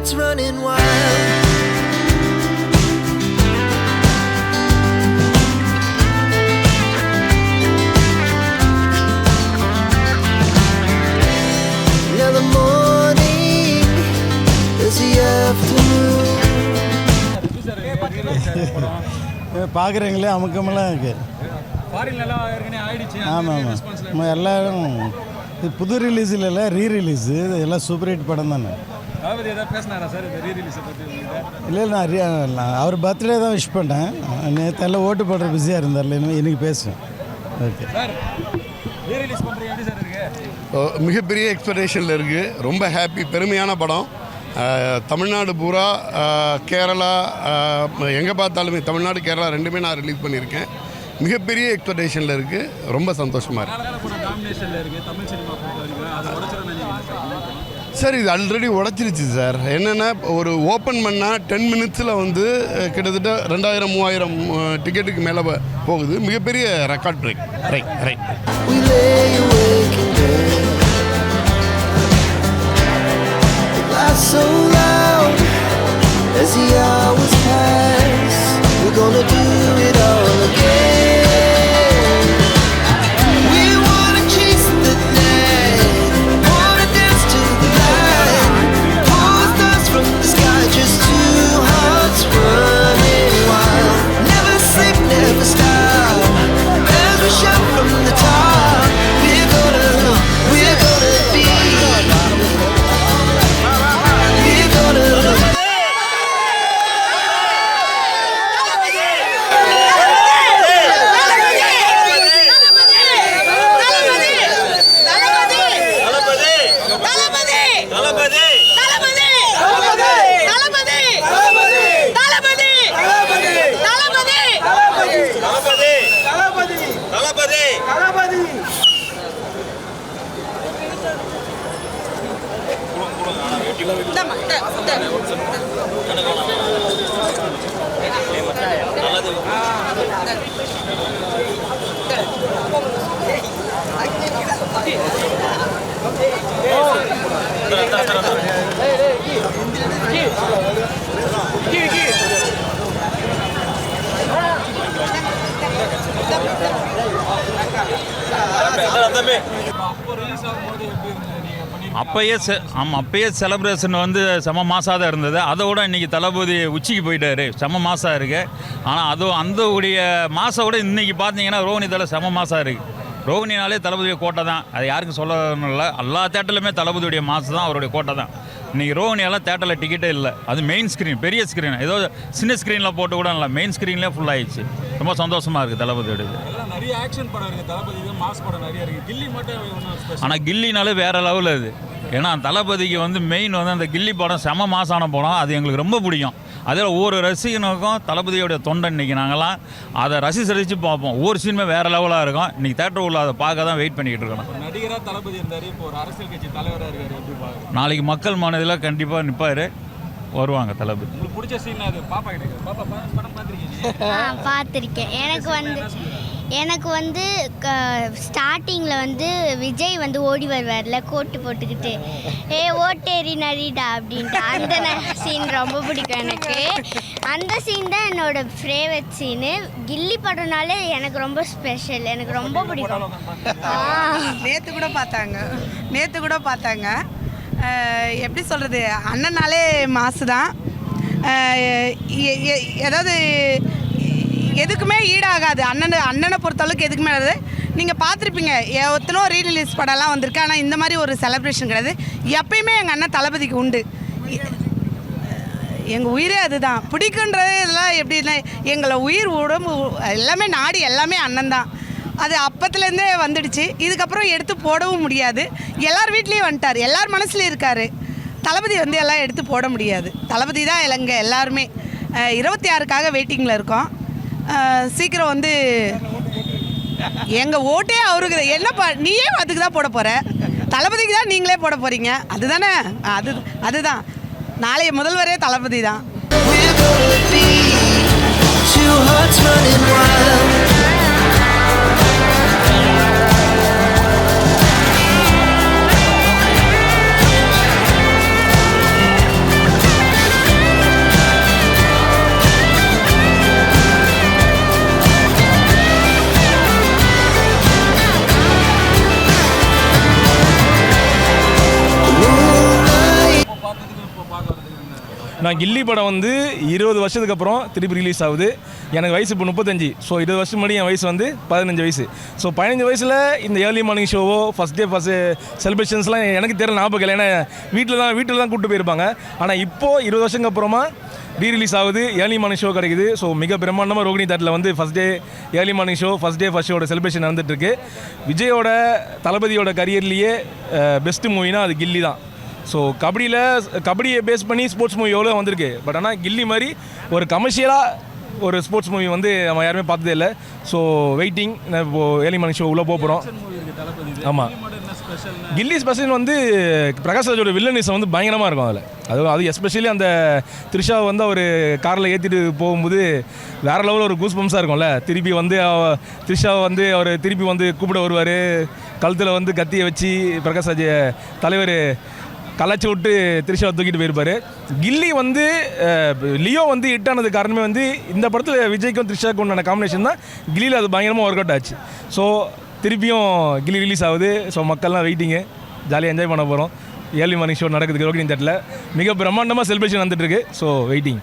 hearts running wild. Now the morning is the afternoon. பார்க்குறீங்களே அமுக்கமெல்லாம் இருக்கு ஃபாரின்லலாம் ஏற்கனவே ஆயிடுச்சு ஆமாம் ஆமாம் நம்ம எல்லாரும் இது புது ரிலீஸ் இல்லைல்ல ரீ ரிலீஸ் இது எல்லாம் சூப்பர் ஹிட் படம் தானே? அதாவது ஏதாவது பேசினாரா சார்? இந்த ரீ ரிலீஸை பற்றி உங்கள்கிட்ட இல்லை நான் நான் அவர் பர்த்டே தான் விஷ் பண்ணேன் நேற்று எல்லாம் ஓட்டு போடுற பிஸியாக இருந்தார்ல இன்னைக்கு பேசுவேன் ஓகே சார் ரீ ரிலீஸ் பண்ணுறீங்க எப்படி சார் இருக்கு? ஓ, மிகப்பெரிய எக்ஸ்பெக்டேஷனில் இருக்குது ரொம்ப ஹாப்பி பெருமையான படம். தமிழ்நாடு பூரா கேரளா எங்கே பார்த்தாலுமே தமிழ்நாடு கேரளா ரெண்டுமே நான் ரிலீஸ் பண்ணியிருக்கேன். மிகப்பெரிய எக்ஸ்பெக்டேஷனில் இருக்குது ரொம்ப சந்தோஷமாக இருக்குது சார் சார் இது ஆல்ரெடி உடச்சிருச்சு சார். என்னென்னா ஒரு ஓப்பன் பண்ணால் டென் மினிட்ஸில் வந்து கிட்டத்தட்ட ரெண்டாயிரம் மூவாயிரம் டிக்கெட்டுக்கு மேலே போகுது. மிகப்பெரிய ரெக்கார்ட் பிரேக் ரைட் ரைட் அப்போ ரிலீஸ் ஆகும்போது எப்படி அப்பயே செ ஆமாம் அப்பயே செலப்ரேஷன் வந்து செம மாசாக தான் இருந்தது. அதை விட இன்றைக்கி தளபதி உச்சிக்கு போயிட்டாரு. செம மாசாக இருக்குது ஆனால் அதுவும் அந்த உடைய மாசம் விட இன்றைக்கி பார்த்தீங்கன்னா ரோஹினி தலை செம மாசாக இருக்குது ரோஹினினாலே தளபதியுடைய கோட்டை தான். அது யாருக்கும் சொல்லணும் இல்லை எல்லா தேட்டர்லையுமே தளபதியுடைய மாதம் தான் அவருடைய கோட்டை தான். இன்னைக்கு ரோஹினியெல்லாம் தேட்டரில் டிக்கெட்டே இல்லை. அது மெயின் ஸ்க்ரீன் பெரிய ஸ்க்ரீன் ஏதோ சின்ன ஸ்க்ரீனில் போட்டு கூட இல்லை மெயின் ஸ்க்ரீன்லேயே ஃபுல் ஆயிடுச்சு. ரொம்ப சந்தோஷமாக இருக்குது தளபதியோடது எல்லாம் நிறைய ஆக்ஷன் படம் இருக்குது தளபதி மாஸ் படம் நிறைய இருக்குது கில்லி மட்டும் ஆனால் கில்லினாலே வேற லெவல் அது. ஏன்னா தளபதிக்கு வந்து மெயின் வந்து அந்த கில்லி படம் செம மாசான படம். அது எங்களுக்கு ரொம்ப பிடிக்கும். அதில் ஒவ்வொரு ரசிகனுக்கும் தளபதியோடைய தொண்டன் இன்னைக்கு நாங்கள்லாம் அதை ரசிச்சு ரசித்து பார்ப்போம். ஒவ்வொரு சீனுமே வேற லெவலாக இருக்கும். இன்னைக்கு தேட்டர் உள்ள அதை பார்க்க தான் வெயிட் பண்ணிக்கிட்டு இருக்கணும். ஒரு நடிகராக தளபதி இருந்தார். இப்போ ஒரு அரசியல் கட்சி தலைவராக இருக்காரு. நாளைக்கு மக்கள் மனதில் கண்டிப்பாக நிற்பார் வருவாங்க தளபதி. உங்களுக்கு பிடிச்ச சீன் அது? பாப்பா கிட்ட இருக்கு. பாப்பா படம் பார்த்துருக்கீங்க. ஆ பார்த்துருக்கேன். எனக்கு வந்து எனக்கு வந்து ஸ்டார்டிங்கில் வந்து விஜய் வந்து ஓடி வருவார்ல கோட்டு போட்டுக்கிட்டு. ஏ ஓட்டேரி நரிடா அப்படின்ட்டு. அந்த சீன் ரொம்ப பிடிக்கும் எனக்கு. அந்த சீன் தான் என்னோட ஃபேவரட் சீனு கில்லி படம்னாலே எனக்கு ரொம்ப ஸ்பெஷல் எனக்கு ரொம்ப பிடிக்கும். நேற்று கூட பார்த்தாங்க. நேற்று கூட பார்த்தாங்க. எப்படி சொல்கிறது அண்ணனாலே மாசு தான் ஏதாவது எதுக்குமே ஈடாகாது. அண்ணன் அண்ணனை பொறுத்தளவுக்கு எதுக்குமே ஆகாது நீங்கள் பார்த்துருப்பீங்க எத்தனோ ரீரிலீஸ் படம்லாம் வந்திருக்கு. ஆனால் இந்த மாதிரி ஒரு செலப்ரேஷன் கிடையாது. எப்பயுமே எங்கள் அண்ணன் தளபதிக்கு உண்டு. எங்கள் உயிரே அதுதான். பிடிக்குன்றது இதெல்லாம் எப்படின்னா எங்களை உயிர் உடம்பு எல்லாமே நாடி எல்லாமே அண்ணன் தான். அது அப்பத்துலேருந்தே வந்துடுச்சு. இதுக்கப்புறம் எடுத்து போடவும் முடியாது. எல்லார் வீட்லேயும் வந்துட்டார். எல்லார் மனசுலேயும் இருக்கார். தளபதி வந்து எல்லாம் எடுத்து போட முடியாது. தளபதி தான் இலங்க எல்லாருமே. இருபத்தி ஆறுக்காக வெயிட்டிங்கில் இருக்கோம். சீக்கிரம் வந்து எங்கள் ஓட்டே அவருக்கு என்னப்பா நீயே அதுக்கு தான் போட போகிற தளபதிக்கு தான் நீங்களே போட போகிறீங்க அதுதானே? அது அதுதான். நாளைய முதல்வரே தளபதி தான். நான் கில்லி படம் வந்து இருபது வருஷத்துக்கு அப்புறம் திருப்பி ரிலீஸ் ஆகுது. எனக்கு வயசு இப்போ முப்பத்தஞ்சு. ஸோ இருபது வருஷம் முன்னாடி என் வயசு வந்து பதினஞ்சு வயசு. ஸோ பதினஞ்சு வயசில் இந்த ஏர்லி மார்னிங் ஷோவோ ஃபஸ்ட் டே ஃபஸ்ட் செலிப்ரேஷன்ஸ்லாம் எனக்கு தெரியல ஞாபகம் இல்லை ஏன்னா வீட்டில் தான் வீட்டில் தான் கூப்பிட்டு போயிருப்பாங்க. ஆனால் இப்போது இருபது வருஷத்துக்கு அப்புறமா ரீ ரிலீஸ் ஆகுது ஏர்லி மார்னிங் ஷோ கிடைக்குது. ஸோ மிக பிரம்மாண்டமாக ரோகிணி தேட்டில் வந்து first day early morning show first day first ஷோட celebration நடந்துட்டுருக்கு விஜயோட தளபதியோட கரியர்லேயே பெஸ்ட்டு மூவினா அது கில்லி தான். ஸோ கபடியில் கபடியை பேஸ் பண்ணி ஸ்போர்ட்ஸ் மூவி எவ்வளோ வந்திருக்கு? பட் ஆனால் கில்லி மாதிரி ஒரு கமர்ஷியலாக ஒரு ஸ்போர்ட்ஸ் மூவி வந்து நம்ம யாருமே பார்த்ததே இல்லை. ஸோ வெயிட்டிங் இப்போ ஏர்லி மார்னிங் ஷோ உள்ளே போகிறோம் ஆமாம் கில்லி ஸ்பெஷல் வந்து பிரகாஷ் ராஜோட வில்லனிசம் வந்து பயங்கரமாக இருக்கும் அதில். அது அது எஸ்பெஷலி அந்த த்ரிஷா வந்து அவர் காரில் ஏற்றிட்டு போகும்போது வேறு லெவலில் ஒரு கூஸ் பம்ஸாக இருக்கும்ல. திருப்பி வந்து அவ- த்ரிஷா வந்து அவர் திருப்பி வந்து கூப்பிட வருவார். கழுத்தில் வந்து கத்தியை வச்சு பிரகாஷ் ராஜ் தலைவர் கலாச்சி விட்டு த்ரிஷாவை தூக்கிட்டு போயிருப்பாரு. கில்லி வந்து லியோ வந்து ஹிட் ஆனது காரணமே வந்து இந்த படத்தில் விஜய்க்கும் த்ரிஷாக்கும் உண்டான காம்பினேஷன் தான். கில்லியில் அது பயங்கரமாக ஒர்க் அவுட் ஆச்சு. ஸோ திருப்பியும் கில்லி ரிலீஸ் ஆகுது. ஸோ மக்கள்லாம் வெயிட்டிங்கு ஜாலியாக என்ஜாய் பண்ண போகிறோம் ஏர்லி மார்னிங் ஷோ நடக்குது ரோகிணி தேட்டில் மிக பிரம்மாண்டமாக செலிப்ரேஷன் வந்துட்டுருக்கு ஸோ வெயிட்டிங்